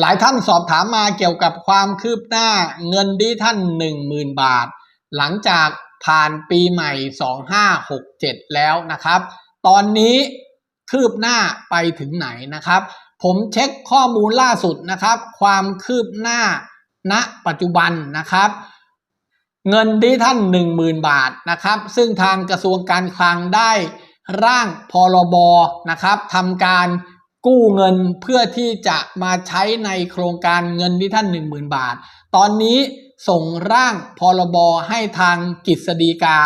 หลายท่านสอบถามมาเกี่ยวกับความคืบหน้าเงินดิท่าน 10,000 บาท หลังจากผ่านปีใหม่ 2567 แล้วนะครับ ตอนนี้คืบหน้าไปถึงไหนนะครับ ผมเช็คข้อมูลล่าสุดนะครับ ความคืบหน้าณปัจจุบันนะครับ เงินดิท่าน 10,000 บาทนะครับ ซึ่งทางกระทรวงการคลังได้ร่างพรบนะครับทำการ กู้เงินเพื่อที่จะมาใช้ในโครงการเงินดิท่าน 10,000 บาท ตอนนี้ส่งร่างพรบให้ทางกฤษฎีกา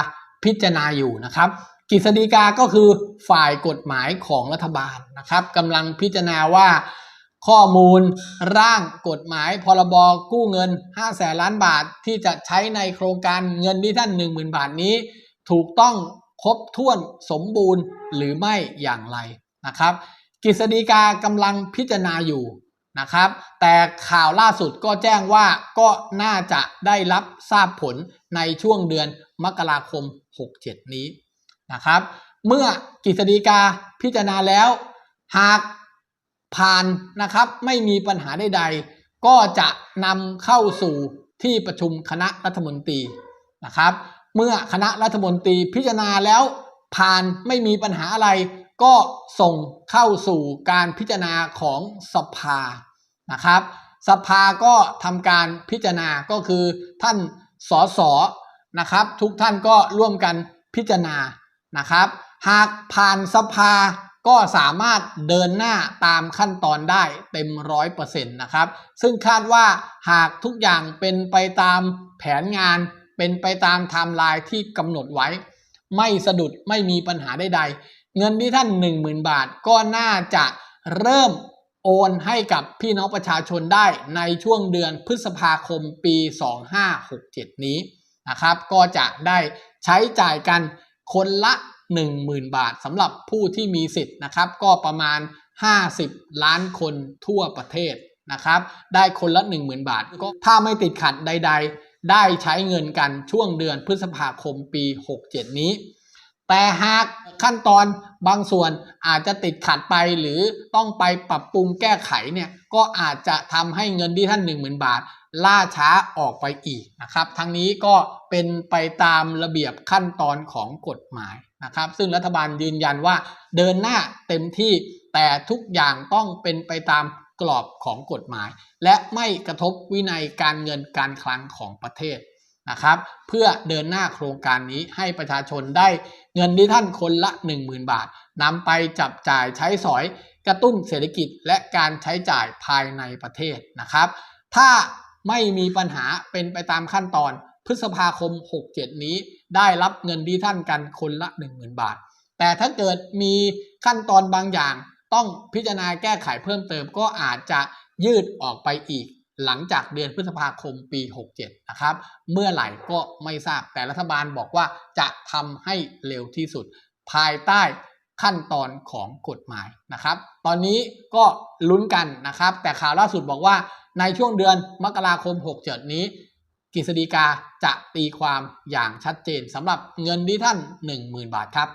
พิจารณาอยู่นะครับกฤษฎีกาก็คือฝ่ายกฎหมายของรัฐบาลนะครับกำลังพิจารณาว่าข้อมูลร่างกฎหมายพรบกู้เงิน 5 แสนล้านบาทที่จะใช้ในโครงการเงินที่ท่าน 10,000 บาทนี้ ถูกต้องครบถ้วนสมบูรณ์หรือไม่อย่างไรนะครับ กฤษฎีกากำลังพิจารณาอยู่นะครับ แต่ข่าวล่าสุดก็แจ้งว่าก็น่าจะได้รับทราบผลในช่วงเดือนมกราคม 67 นี้นะครับ เมื่อกฤษฎีกาพิจารณาแล้ว หากผ่านนะครับไม่มีปัญหาใดๆ ก็จะนำเข้าสู่ที่ประชุมคณะรัฐมนตรีนะครับ เมื่อคณะรัฐมนตรีพิจารณาแล้วผ่านไม่มีปัญหาอะไร ก็ส่งเข้าสู่การพิจารณาของสภานะครับ สภาก็ทำการพิจารณาก็คือท่านสสนะครับ ทุกท่านก็ร่วมกันพิจารณานะครับ หากผ่านสภาก็สามารถเดินหน้าตามขั้นตอนได้เต็มร้อยเปอร์เซ็นต์นะครับ ซึ่งคาดว่าหากทุกอย่างเป็นไปตามแผนงาน เป็นไปตามไทม์ไลน์ที่กำหนดไว้ ไม่สะดุดไม่มีปัญหาใดๆ เงินที่ท่าน 10,000 บาทก็น่าจะเริ่มโอนให้กับพี่น้องประชาชนได้ในช่วงเดือนพฤษภาคมปี 2567 นี้นะครับก็จะได้ใช้จ่ายกันคนละ 10,000 บาทสำหรับผู้ที่มีสิทธิ์นะครับ ก็ประมาณ 50 ล้านคนทั่วประเทศนะครับ ได้คนละ 10,000 บาท ก็ถ้าไม่ติดขัดใด ๆ ได้ใช้เงินกันช่วงเดือนพฤษภาคมปี 67 นี้ แต่หากขั้นตอนบางส่วนอาจจะติดขัดไปหรือต้องไปปรับปรุงแก้ไขเนี่ยก็อาจจะทำให้เงินที่ท่าน 10,000 บาท ล่าช้าออกไปอีกนะครับทั้งนี้ก็เป็นไปตามระเบียบขั้นตอนของกฎหมายนะครับ ซึ่งรัฐบาลยืนยันว่าเดินหน้าเต็มที่แต่ทุกอย่างต้องเป็นไปตามกรอบของกฎหมาย และไม่กระทบวินัยการเงินการคลังของประเทศ นะครับเพื่อเดินหน้าโครงการนี้ให้ประชาชนได้เงินที่ท่านคนละ 10,000 บาทนำไปจับจ่ายใช้สอยกระตุ้นเศรษฐกิจและการใช้จ่ายภายในประเทศนะครับ ถ้าไม่มีปัญหาเป็นไปตามขั้นตอน พฤษภาคม 67 นี้ได้รับเงินที่ท่านกันคนละ 10,000 บาท แต่ถ้าเกิดมีขั้นตอนบางอย่าง ต้องพิจารณาแก้ไขเพิ่มเติมก็อาจจะยืดออกไปอีก หลังจากเดือนพฤษภาคมปี 67 นะครับ เมื่อไหร่ก็ไม่ทราบแต่รัฐบาลบอกว่าจะทำให้เร็วที่สุด ภายใต้ขั้นตอนของกฎหมายนะครับ ตอนนี้ก็ลุ้นกันนะครับ แต่ข่าวล่าสุดบอกว่าในช่วงเดือนมกราคม 67 นี้กฤษฎีกาจะตีความอย่างชัดเจนสำหรับเงินที่ท่าน10,000 บาทครับ